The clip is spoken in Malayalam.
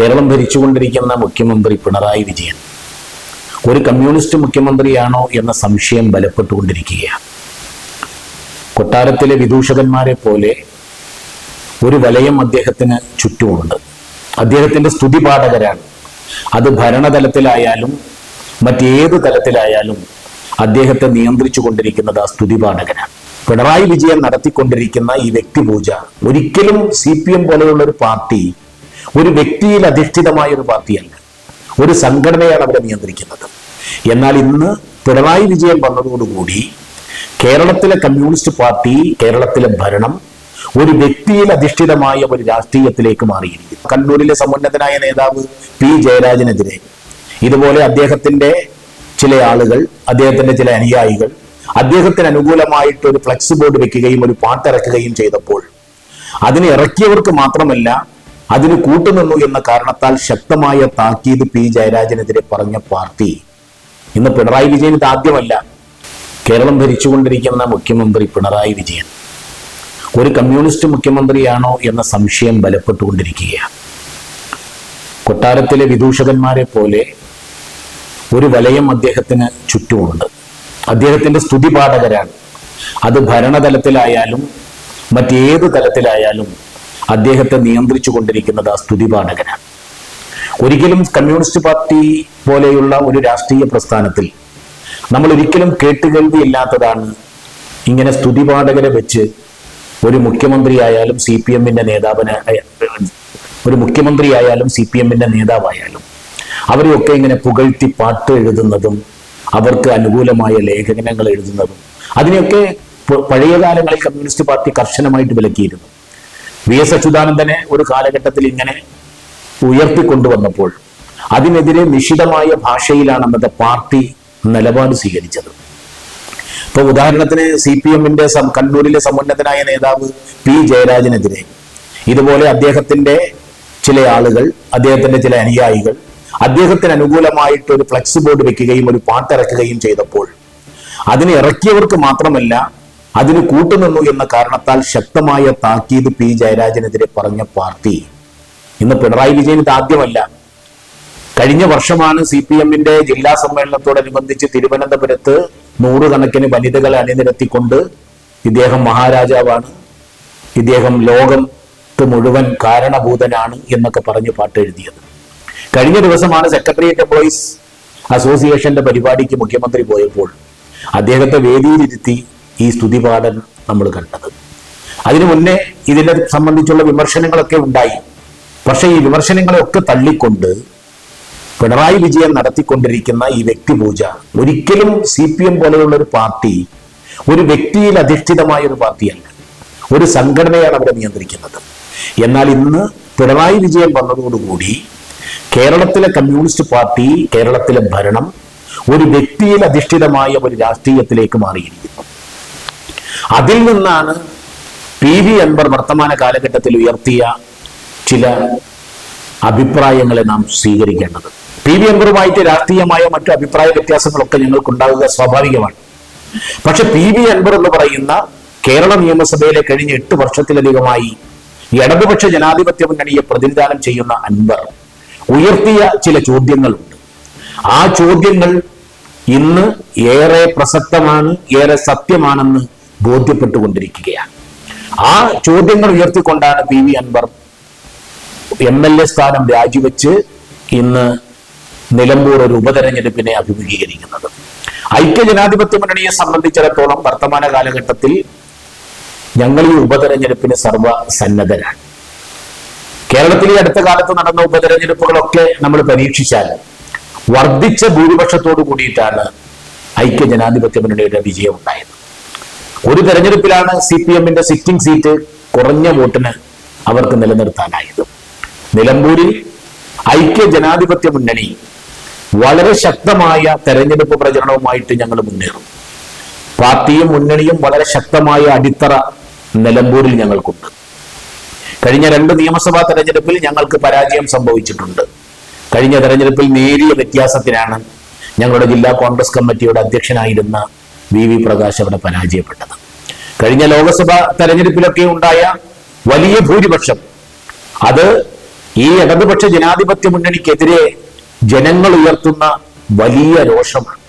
കേരളം ഭരിച്ചുകൊണ്ടിരിക്കുന്ന മുഖ്യമന്ത്രി പിണറായി വിജയൻ ഒരു കമ്മ്യൂണിസ്റ്റ് മുഖ്യമന്ത്രിയാണോ എന്ന സംശയം ബലപ്പെട്ടുകൊണ്ടിരിക്കുകയാണ്. കൊട്ടാരത്തിലെ വിദൂഷകന്മാരെ പോലെ ഒരു വലയം അദ്ദേഹത്തിന് ചുറ്റുമുണ്ട്. അദ്ദേഹത്തിന്റെ സ്തുതിപാഠകരാണ്. അത് ഭരണതലത്തിലായാലും മറ്റേത് തലത്തിലായാലും അദ്ദേഹത്തെ നിയന്ത്രിച്ചു കൊണ്ടിരിക്കുന്നത് ആ സ്തുതിപാഠകരാണ് പിണറായി വിജയൻ നടത്തിക്കൊണ്ടിരിക്കുന്ന ഈ വ്യക്തിപൂജ ഒരിക്കലും സി പി എം പോലെയുള്ള ഒരു പാർട്ടി ഒരു വ്യക്തിയിൽ അധിഷ്ഠിതമായ ഒരു പാർട്ടിയല്ല. ഒരു സംഘടനയാണ് അവരെ നിയന്ത്രിക്കുന്നത്. എന്നാൽ ഇന്ന് പിണറായി വിജയൻ വന്നതോടുകൂടി കേരളത്തിലെ കമ്മ്യൂണിസ്റ്റ് പാർട്ടി കേരളത്തിലെ ഭരണം ഒരു വ്യക്തിയിൽ അധിഷ്ഠിതമായ ഒരു രാഷ്ട്രീയത്തിലേക്ക് മാറിയിരിക്കുന്നു. കണ്ണൂരിലെ സമുന്നതനായ നേതാവ് പി. ജയരാജനെതിരെ ഇതുപോലെ അദ്ദേഹത്തിന്റെ ചില ആളുകൾ അദ്ദേഹത്തിന്റെ ചില അനുയായികൾ അദ്ദേഹത്തിന് അനുകൂലമായിട്ട് ഒരു ഫ്ലെക്സ് ബോർഡ് വെക്കുകയും ഒരു പാട്ടിറക്കുകയും ചെയ്തപ്പോൾ അതിന് ഇറക്കിയവർക്ക് മാത്രമല്ല അതിന് കൂട്ടുനിന്നു എന്ന കാരണത്താൽ ശക്തമായ താക്കീത് പി ജയരാജനെതിരെ പറഞ്ഞ പാർട്ടി. ഇന്ന് പിണറായി വിജയൻ ഇത് ആദ്യമല്ല. കേരളം ഭരിച്ചുകൊണ്ടിരിക്കുന്ന മുഖ്യമന്ത്രി പിണറായി വിജയൻ. ഒരു കമ്മ്യൂണിസ്റ്റ് മുഖ്യമന്ത്രിയാണോ എന്ന സംശയം ബലപ്പെട്ടുകൊണ്ടിരിക്കുകയാണ്. കൊട്ടാരത്തിലെ വിദൂഷകന്മാരെ പോലെ ഒരു വലയം അദ്ദേഹത്തിന് ചുറ്റുമുണ്ട്. അദ്ദേഹത്തിന്റെ സ്തുതിപാഠകരാണ്. അത് ഭരണതലത്തിലായാലും മറ്റേത് തലത്തിലായാലും അദ്ദേഹത്തെ നിയന്ത്രിച്ചു കൊണ്ടിരിക്കുന്നത് ആ സ്തുതിപാഠകരാണ് ഒരിക്കലും കമ്മ്യൂണിസ്റ്റ് പാർട്ടി പോലെയുള്ള ഒരു രാഷ്ട്രീയ പ്രസ്ഥാനത്തിൽ നമ്മൾ ഒരിക്കലും കേട്ടുകേൾവിയില്ലാത്തതാണ് ഇങ്ങനെ സ്തുതിപാഠകരെ വെച്ച് ഒരു മുഖ്യമന്ത്രിയായാലും സി പി എമ്മിന്റെ നേതാവിന് ഒരു മുഖ്യമന്ത്രിയായാലും സി പി എമ്മിന്റെ നേതാവായാലും അവരെയൊക്കെ ഇങ്ങനെ പുകഴ്ത്തി പാട്ട് എഴുതുന്നതും അവർക്ക് അനുകൂലമായ ലേഖനങ്ങൾ എഴുതുന്നതും അതിനെയൊക്കെ പഴയ കാലങ്ങളിൽ കമ്മ്യൂണിസ്റ്റ് പാർട്ടി കർശനമായിട്ട് വിലക്കിയിരുന്നു. വി എസ് അച്യുതാനന്ദനെ ഒരു കാലഘട്ടത്തിൽ ഇങ്ങനെ ഉയർത്തിക്കൊണ്ടുവന്നപ്പോൾ അതിനെതിരെ നിഷിതമായ ഭാഷയിലാണ് അന്നത്തെ പാർട്ടി നിലപാട് സ്വീകരിച്ചത്. ഇപ്പൊ ഉദാഹരണത്തിന് സി പി എമ്മിന്റെ കണ്ണൂരിലെ സമുന്നതനായ നേതാവ് പി ജയരാജനെതിരെ ഇതുപോലെ അദ്ദേഹത്തിന്റെ ചില ആളുകൾ അദ്ദേഹത്തിന്റെ ചില അനുയായികൾ അദ്ദേഹത്തിന് അനുകൂലമായിട്ട് ഒരു ഫ്ലെക്സ് ബോർഡ് വെക്കുകയും ഒരു പാട്ടിറക്കുകയും ചെയ്തപ്പോൾ അതിന് ഇറക്കിയവർക്ക് മാത്രമല്ല അതിന് കൂട്ടുനിന്നു എന്ന കാരണത്താൽ ശക്തമായ താക്കീത് പി ജയരാജനെതിരെ പറഞ്ഞ പാർട്ടി. ഇന്ന് പിണറായി വിജയൻ ആദ്യമല്ല. കഴിഞ്ഞ വർഷമാണ് സി പി എമ്മിന്റെ ജില്ലാ സമ്മേളനത്തോടനുബന്ധിച്ച് തിരുവനന്തപുരത്ത് നൂറുകണക്കിന് വനിതകളെ അണിനിരത്തിക്കൊണ്ട് ഇദ്ദേഹം മഹാരാജാവാണ്. ഇദ്ദേഹം ലോകത്ത് മുഴുവൻ കാരണഭൂതനാണ് എന്നൊക്കെ പറഞ്ഞ് പാട്ട് എഴുതിയത്. കഴിഞ്ഞ ദിവസമാണ് സെക്രട്ടേറിയറ്റ് എംപ്ലോയീസ് അസോസിയേഷന്റെ പരിപാടിക്ക് മുഖ്യമന്ത്രി പോയപ്പോൾ അദ്ദേഹത്തെ വേദിയിലിരുത്തി ഈ സ്തുതിപാഠൻ നമ്മൾ കണ്ടത്. അതിനു മുന്നേ ഇതിനെ സംബന്ധിച്ചുള്ള വിമർശനങ്ങളൊക്കെ ഉണ്ടായി. പക്ഷേ ഈ വിമർശനങ്ങളെയൊക്കെ തള്ളിക്കൊണ്ട് പിണറായി വിജയൻ നടത്തിക്കൊണ്ടിരിക്കുന്ന ഈ വ്യക്തിപൂജ ഒരിക്കലും സി പി എം പോലെയുള്ള ഒരു പാർട്ടി ഒരു വ്യക്തിയിൽ അധിഷ്ഠിതമായ ഒരു പാർട്ടിയല്ല. ഒരു സംഘടനയാണ് അവരെ നിയന്ത്രിക്കുന്നത്. എന്നാൽ ഇന്ന് പിണറായി വിജയൻ വന്നതോടുകൂടി കേരളത്തിലെ കമ്മ്യൂണിസ്റ്റ് പാർട്ടി കേരളത്തിലെ ഭരണം ഒരു വ്യക്തിയിൽ അധിഷ്ഠിതമായ ഒരു രാഷ്ട്രീയത്തിലേക്ക് മാറിയിരിക്കുന്നു. അതിൽ നിന്നാണ് പി വി അൻവർ വർത്തമാന കാലഘട്ടത്തിൽ ഉയർത്തിയ ചില അഭിപ്രായങ്ങളെ നാം സ്വീകരിക്കേണ്ടത്. പി വി അൻവറുമായിട്ട് രാഷ്ട്രീയമായ മറ്റു അഭിപ്രായ വ്യത്യാസങ്ങളൊക്കെ ഞങ്ങൾക്കുണ്ടാകുക സ്വാഭാവികമാണ്. പക്ഷെ പി വി അൻവർ എന്ന് പറയുന്ന കേരള നിയമസഭയിലെ കഴിഞ്ഞ എട്ട് വർഷത്തിലധികമായി ഇടതുപക്ഷ ജനാധിപത്യ മുന്നണിയെ പ്രതിനിധാനം ചെയ്യുന്ന അൻവർ ഉയർത്തിയ ചില ചോദ്യങ്ങളുണ്ട്. ആ ചോദ്യങ്ങൾ ഇന്ന് ഏറെ പ്രസക്തമാണ് ഏറെ സത്യമാണെന്ന് ബോധ്യപ്പെട്ടുകൊണ്ടിരിക്കുകയാണ്. ആ ചോദ്യങ്ങൾ ഉയർത്തിക്കൊണ്ടാണ് P V Anvar M L A സ്ഥാനം രാജിവെച്ച് ഇന്ന് നിലമ്പൂർ ഒരു ഉപതെരഞ്ഞെടുപ്പിനെ അഭിമുഖീകരിക്കുന്നത്. ഐക്യ ജനാധിപത്യ മുന്നണിയെ സംബന്ധിച്ചിടത്തോളം വർത്തമാന കാലഘട്ടത്തിൽ ഞങ്ങൾ ഈ ഉപതെരഞ്ഞെടുപ്പിന് സർവസന്നദ്ധരാണ്. കേരളത്തിൽ ഈ അടുത്ത കാലത്ത് നടന്ന ഉപതെരഞ്ഞെടുപ്പുകളൊക്കെ നമ്മൾ പരീക്ഷിച്ചാൽ വർദ്ധിച്ച ഭൂരിപക്ഷത്തോടു കൂടിയിട്ടാണ് ഐക്യ ജനാധിപത്യ മുന്നണിയുടെ വിജയം ഉണ്ടായത്. ഒരു തെരഞ്ഞെടുപ്പിലാണ് സി പി എമ്മിന്റെ സിറ്റിംഗ് സീറ്റ് കുറഞ്ഞ വോട്ടിന് അവർക്ക് നിലനിർത്താനായത്. നിലമ്പൂരിൽ ഐക്യ ജനാധിപത്യ മുന്നണി വളരെ ശക്തമായ തെരഞ്ഞെടുപ്പ് പ്രചരണവുമായിട്ട് ഞങ്ങൾ മുന്നേറും. പാർട്ടിയും മുന്നണിയും വളരെ ശക്തമായ അടിത്തറ നിലമ്പൂരിൽ ഞങ്ങൾക്കുണ്ട്. കഴിഞ്ഞ രണ്ട് നിയമസഭാ തെരഞ്ഞെടുപ്പിൽ ഞങ്ങൾക്ക് പരാജയം സംഭവിച്ചിട്ടുണ്ട്. കഴിഞ്ഞ തെരഞ്ഞെടുപ്പിൽ നേരിയ വ്യത്യാസത്തിനാണ് ഞങ്ങളുടെ ജില്ലാ കോൺഗ്രസ് കമ്മിറ്റിയുടെ അധ്യക്ഷനായിരുന്ന വി വി പ്രകാശ് അവിടെ പരാജയപ്പെട്ടത്. കഴിഞ്ഞ ലോക്സഭാ തെരഞ്ഞെടുപ്പിലൊക്കെ ഉണ്ടായ വലിയ ഭൂരിപക്ഷം. അത് ഈ ഇടതുപക്ഷ ജനാധിപത്യ മുന്നണിക്കെതിരെ ജനങ്ങൾ ഉയർത്തുന്ന വലിയ രോഷമാണ്.